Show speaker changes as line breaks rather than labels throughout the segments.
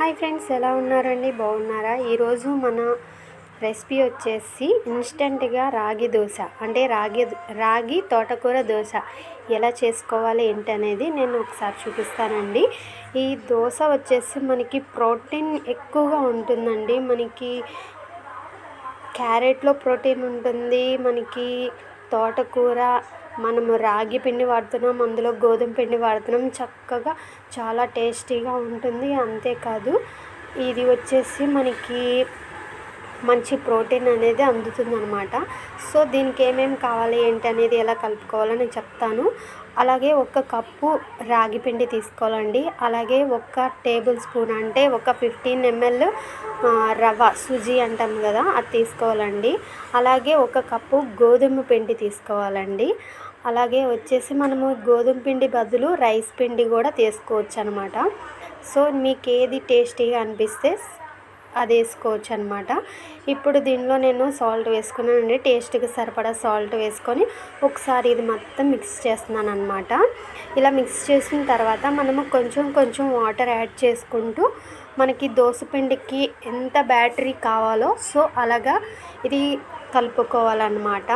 Hi friends ఎలా ఉన్నారండి? బాగున్నారా? ఈరోజు మన రెసిపీ వచ్చేసి ఇన్స్టెంట్గా రాగి దోశ. అంటే రాగి రాగి తోటకూర దోశ. ఎలా చేసుకోవాలి ఏంటి అనేది నేను ఒకసారి చూపిస్తానండి. ఈ దోశ వచ్చేసి మనకి ప్రోటీన్ ఎక్కువగా ఉంటుందండి. మనకి క్యారెట్లో ప్రోటీన్ ఉంటుంది మనకి తోటకూర మనము రాగి పిండి వాడుతున్నాం అందులో గోధుమ పిండి వాడుతున్నాం. చక్కగా చాలా టేస్టీగా ఉంటుంది. అంతేకాదు ఇది వచ్చేసి మనకి మంచి ప్రోటీన్ అనేది అందుతుంది అనమాట సో దీనికి ఏమేమి కావాలి ఏంటి అనేది ఎలా కలుపుకోవాలో నేను చెప్తాను. అలాగే ఒక కప్పు రాగి పిండి తీసుకోవాలండి. అలాగే ఒక టేబుల్ స్పూన్ అంటే ఒక ఫిఫ్టీన్ ఎంఎల్ రవ సుజీ అంటాం కదా అది తీసుకోవాలండి. అలాగే ఒక కప్పు గోధుమ పిండి తీసుకోవాలండి. అలాగే వచ్చేసి మనము గోధుమ పిండి బదులు రైస్ పిండి కూడా తీసుకోవచ్చు అనమాట సో మీకు ఏది టేస్టీగా అనిపిస్తే అది వేసుకోవచ్చు అనమాట ఇప్పుడు దీనిలో నేను సాల్ట్ వేసుకున్నానండి. టేస్ట్కి సరిపడా సాల్ట్ వేసుకొని ఒకసారి ఇది మొత్తం మిక్స్ చేస్తున్నాను అనమాట ఇలా మిక్స్ చేసిన తర్వాత మనము కొంచెం కొంచెం వాటర్ యాడ్ చేసుకుంటూ మనకి దోసపిండికి ఎంత బ్యాటరీ కావాలో సో అలాగా ఇది కలుపుకోవాలన్నమాట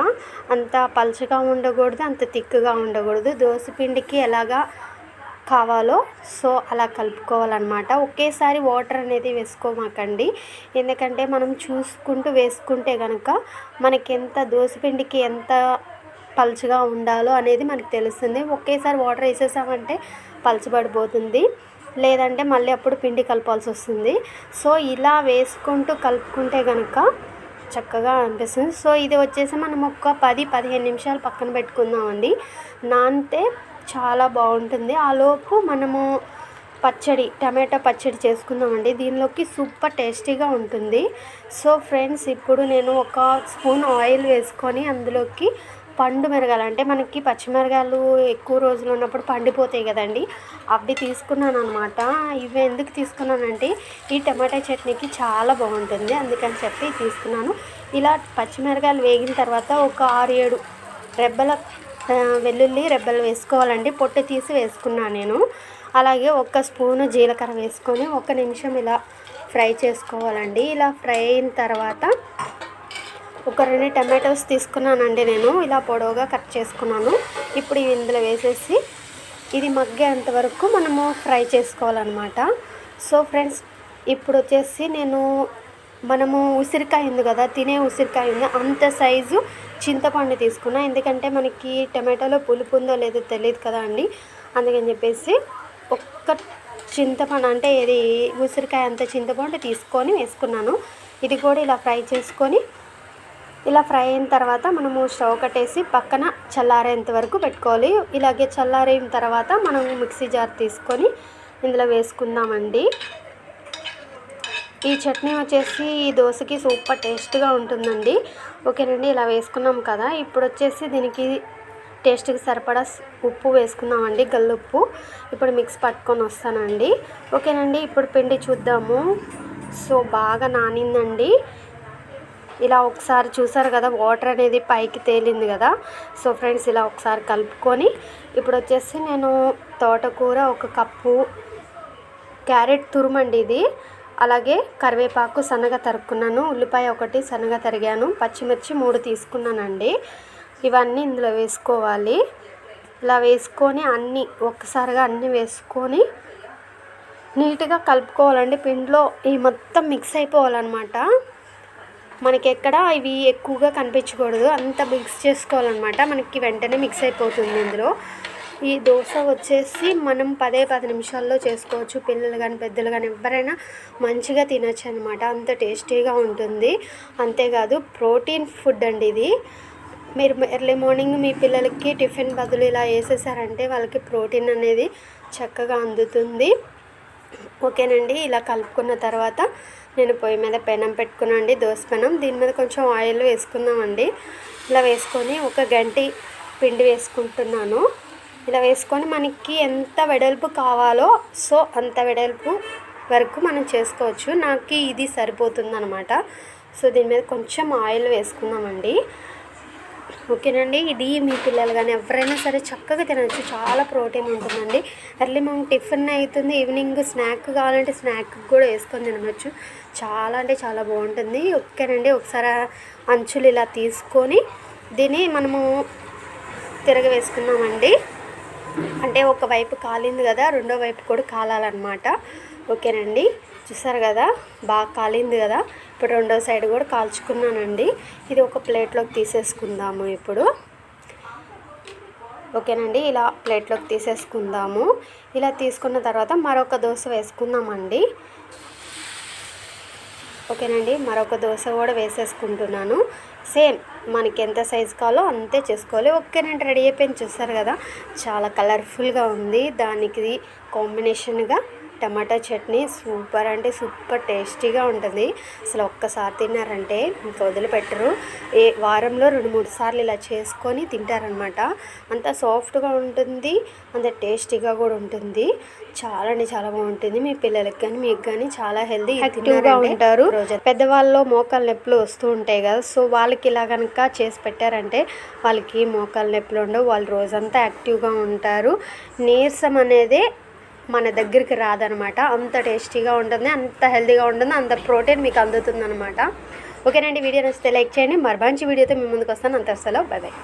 అంత పలుచగా ఉండకూడదు అంత తిక్కుగా ఉండకూడదు. దోసపిండికి ఎలాగా కావాలో సో అలా కలుపుకోవాలన్నమాట. ఒకేసారి వాటర్ అనేది వేసుకోమాకండి. ఎందుకంటే మనం చూసుకుంటూ వేసుకుంటే కనుక మనకి ఎంత దోసపిండికి ఎంత పలుచగా ఉండాలో అనేది మనకు తెలుస్తుంది. ఒకేసారి వాటర్ వేసేసామంటే పలచబడిపోతుంది లేదంటే మళ్ళీ అప్పుడు పిండి కలపాల్సి వస్తుంది సో ఇలా వేసుకుంటూ కలుపుకుంటే కనుక చక్కగా అనిపిస్తుంది. సో ఇది వచ్చేసి మనం ఒక పది పదిహేను నిమిషాలు పక్కన పెట్టుకుందామండి. నానితే చాలా బాగుంటుంది. ఆలోపు మనము పచ్చడి టమాటా పచ్చడి చేసుకుందామండి. దీనిలోకి సూపర్ టేస్టీగా ఉంటుంది. సో ఫ్రెండ్స్ ఇప్పుడు నేను ఒక స్పూన్ ఆయిల్ వేసుకొని అందులోకి పండు మిరగాలు అంటే మనకి పచ్చిమిరగాయలు ఎక్కువ రోజులు ఉన్నప్పుడు పండిపోతాయి కదండి. అవి తీసుకున్నాను అనమాట ఇవి ఎందుకు తీసుకున్నానంటే ఈ టమాటా చట్నీకి చాలా బాగుంటుంది. అందుకని చెప్పి తీసుకున్నాను. ఇలా పచ్చిమిరకాయలు వేగిన తర్వాత ఒక ఆరు ఏడు రెబ్బల వెల్లుల్లి రెబ్బలు వేసుకోవాలండి. పొట్టు తీసి వేసుకున్నాను నేను. అలాగే ఒక స్పూను జీలకర్ర వేసుకొని ఒక నిమిషం ఇలా ఫ్రై చేసుకోవాలండి. ఇలా ఫ్రై అయిన తర్వాత ఒక రెండు టమాటోస్ తీసుకున్నానండి నేను. ఇలా పొడవుగా కట్ చేసుకున్నాను. ఇప్పుడు ఇందులో వేసేసి ఇది మగ్గేంత వరకు మనము ఫ్రై చేసుకోవాలన్నమాట. సో ఫ్రెండ్స్ ఇప్పుడు వచ్చేసి నేను మనము ఉసిరికాయ ఉంది కదా తినే ఉసిరికాయ ఉంది. అంత సైజు చింతపండు తీసుకున్నా. ఎందుకంటే మనకి టమాటాలో పులుపు ఉందో లేదో తెలియదు కదా అండి. అందుకని చెప్పేసి ఒక్క చింతపండు అంటే ఇది ఉసిరికాయ అంత చింతపండు తీసుకొని వేసుకున్నాను. ఇది కూడా ఇలా ఫ్రై చేసుకొని ఇలా ఫ్రై అయిన తర్వాత మనము స్టవ్ కట్టేసి పక్కన చల్లారేంత వరకు పెట్టుకోవాలి. ఇలాగే చల్లారిన తర్వాత మనం మిక్సీ జార్ తీసుకొని ఇందులో వేసుకుందామండి. ఈ చట్నీ వచ్చేసి ఈ దోశకి సూపర్ టేస్ట్గా ఉంటుందండి. ఓకేనండి ఇలా వేసుకున్నాం కదా. ఇప్పుడు వచ్చేసి దీనికి టేస్ట్కి సరిపడా ఉప్పు వేసుకుందామండి గల్లుప్పు. ఇప్పుడు మిక్స్ పట్టుకొని వస్తానండి. ఓకేనండి ఇప్పుడు పిండి చూద్దాము. సో బాగా నానిందండి. ఇలా ఒకసారి చూసారు కదా వాటర్ అనేది పైకి తేలింది కదా. సో ఫ్రెండ్స్ ఇలా ఒకసారి కలుపుకొని ఇప్పుడు వచ్చేసి నేను తోటకూర ఒక కప్పు క్యారెట్ తురుమండి ఇది. అలాగే కరివేపాకు సన్నగా తరుక్కున్నాను. ఉల్లిపాయ ఒకటి సన్నగా తరిగాను. పచ్చిమిర్చి మూడు తీసుకున్నానండి. ఇవన్నీ ఇందులో వేసుకోవాలి. ఇలా వేసుకొని అన్నీ ఒక్కసారిగా అన్నీ వేసుకొని నీట్గా కలుపుకోవాలండి. పిండిలో ఈ మొత్తం మిక్స్ అయిపోవాలన్నమాట. మనకి ఎక్కడ ఇవి ఎక్కువగా కనిపించకూడదు. అంత మిక్స్ చేసుకోవాలన్నమాట. మనకి వెంటనే మిక్స్ అయిపోతుంది ఇందులో. ఈ దోశ వచ్చేసి మనం పదే పది నిమిషాల్లో చేసుకోవచ్చు. పిల్లలు కానీ పెద్దలు కానీ ఎవరైనా మంచిగా తినచ్చు అనమాట అంత టేస్టీగా ఉంటుంది. అంతేకాదు ప్రోటీన్ ఫుడ్ అండి ఇది. మీరు ఎర్లీ మార్నింగ్ మీ పిల్లలకి టిఫిన్ బదులు ఇలా వేసేసారంటే వాళ్ళకి ప్రోటీన్ అనేది చక్కగా అందుతుంది. ఓకేనండి ఇలా కలుపుకున్న తర్వాత నేను పొయ్యి మీద పెనం పెట్టుకున్నాండి దోశ పెనం. దీని మీద కొంచెం ఆయిల్ వేసుకుందామండి ఇలా వేసుకొని ఒక గంటి పిండి వేసుకుంటున్నాను. ఇలా వేసుకొని మనకి ఎంత వెడల్పు కావాలో సో అంత వెడల్పు వరకు మనం చేసుకోవచ్చు. నాకు ఇది సరిపోతుందనమాట సో దీని మీద కొంచెం ఆయిల్ వేసుకుందామండి. ఓకేనండి? ఇది మీ పిల్లలు కానీ ఎవరైనా సరే చక్కగా తినచ్చు. చాలా ప్రోటీన్ ఉంటుందండి. ఎర్లీ మనం టిఫిన్ అవుతుంది. ఈవినింగ్ స్నాక్ కావాలంటే స్నాక్ కూడా వేసుకొని తినవచ్చు చాలా అంటే చాలా బాగుంటుంది. ఓకేనండి? ఒకసారి అంచులు ఇలా తీసుకొని దీన్ని మనము తిరగవేసుకున్నామండి అంటే ఒకవైపు కాలింది కదా రెండో వైపు కూడా కాలాలన్నమాట. ఓకేనండి? చూసారు కదా? బాగా కాలింది కదా? ఇప్పుడు రెండో సైడ్ కూడా కాల్చుకున్నానండి. ఇది ఒక ప్లేట్లోకి తీసేసుకుందాము ఇప్పుడు. ఓకేనండి? ఇలా ప్లేట్లోకి తీసేసుకుందాము. ఇలా తీసుకున్న తర్వాత మరొక దోశ వేసుకుందామండి. ఓకేనండి మరొక దోశ కూడా వేసేసుకుంటున్నాను. సేమ్ మనకి ఎంత సైజ్ కావాలో అంతే చేసుకోవాలి. ఓకేనండి రెడీ అయిపోయింది. చూస్తారు కదా చాలా కలర్ఫుల్గా ఉంది. దానికి కాంబినేషన్గా టమాటా చట్నీ సూపర్ అంటే సూపర్ టేస్టీగా ఉంటుంది. అసలు ఒక్కసారి తిన్నారంటే ఇంకా వదిలిపెట్టరు. ఏ వారంలో రెండు మూడు సార్లు ఇలా చేసుకొని తింటారనమాట అంత సాఫ్ట్గా ఉంటుంది అంత టేస్టీగా కూడా ఉంటుంది. చాలా అంటే చాలా బాగుంటుంది. మీ పిల్లలకి కానీ మీకు కానీ చాలా హెల్దీ యాక్టివ్గా ఉంటారు. రోజు పెద్దవాళ్ళు మోకాలు నొప్పులు వస్తూ ఉంటాయి కదా. సో వాళ్ళకి ఇలా కనుక చేసి పెట్టారంటే వాళ్ళకి మోకాలు నొప్పులు ఉండవు. వాళ్ళు రోజంతా యాక్టివ్గా ఉంటారు. నీరసం అనేది మన దగ్గరికి రాదనమాట. అంత టేస్టీగా ఉంటుంది అంత హెల్తీగా ఉంటుంది అంత ప్రోటీన్ మీకు అందుతుంది అనమాట ఓకేనండి వీడియో నచ్చితే లైక్ చేయండి. మరి మంచి వీడియోతో మీ ముందుకు వస్తాను. అంత అసలు బాయ్ బాయ్